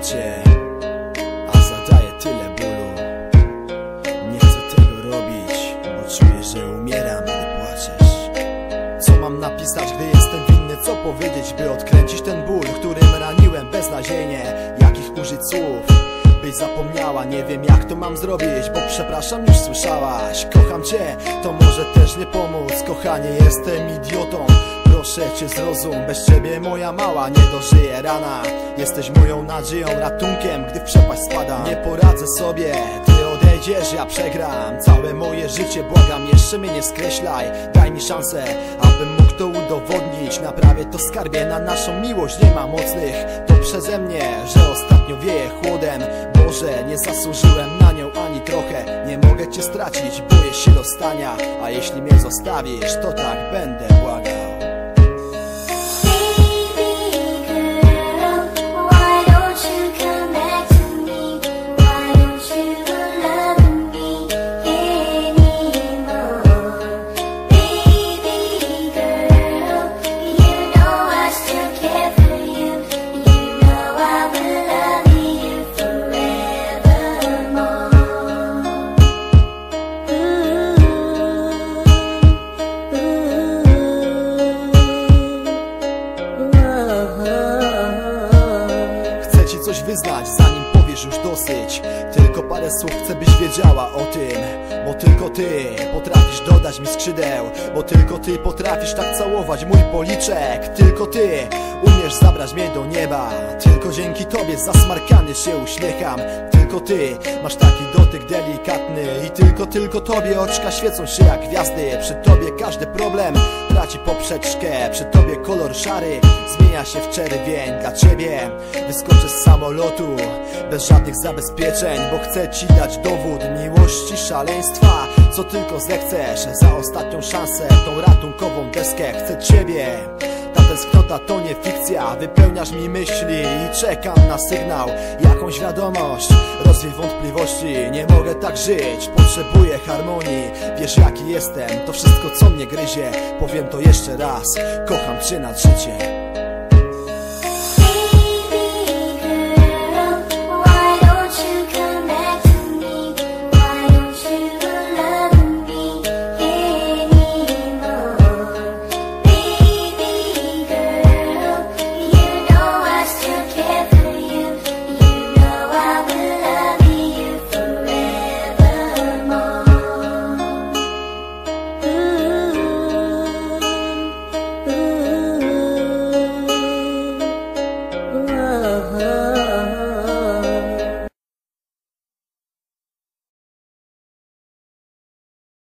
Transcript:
kocham cię A zadaję tyle bólu. Nie chcę tego robić Bo czuję, że umieram, gdy płaczesz. Co mam napisać, gdy jestem winny? Co powiedzieć, by odkręcić ten ból Którym raniłem beznadziejnie? Jakich użyć słów? Byś zapomniała, nie wiem jak to mam zrobić Bo przepraszam, już słyszałaś. Kocham cię, to może też nie pomóc. Kochanie, jestem idiotą Proszę cię zrozum, bez ciebie moja mała nie dożyje rana. Jesteś moją nadzieją, ratunkiem, gdy w przepaść spadam Nie poradzę sobie, ty odejdziesz, ja przegram. Całe moje życie, błagam, jeszcze mnie nie skreślaj. Daj mi szansę, abym mógł to udowodnić. Naprawię to skarbie, na naszą miłość nie ma mocnych. To przeze mnie, że ostatnio wieje chłodem. Boże, nie zasłużyłem na nią ani trochę. Nie mogę cię stracić, boję się dostania A jeśli mnie zostawisz, to tak będę błagał coś wyznać, zanim powiesz już dosyć. Tylko parę słów chcę byś wiedziała o tym. Bo tylko ty potrafisz dodać mi skrzydeł. Bo tylko ty potrafisz tak całować mój policzek. Tylko ty umiesz zabrać mnie do nieba. Tylko dzięki tobie zasmarkany się uśmiecham Tylko ty. Masz taki dotyk delikatny I tylko, tylko tobie oczka świecą się jak gwiazdy. Przy tobie każdy problem traci poprzeczkę. Przy tobie kolor szary zmienia się w czerwień. Dla ciebie wyskoczę z samolotu Bez żadnych zabezpieczeń Bo chcę ci dać dowód miłości, szaleństwa Co tylko zechcesz. Za ostatnią szansę, tą ratunkową deskę Chcę ciebie. Ta tęsknota to nie fikcja Wypełniasz mi myśli i czekam na sygnał Jakąś wiadomość. Rozwiej wątpliwości Nie mogę tak żyć. Potrzebuję harmonii Wiesz jaki jestem. To wszystko co mnie gryzie Powiem to jeszcze raz. Kocham cię nad życie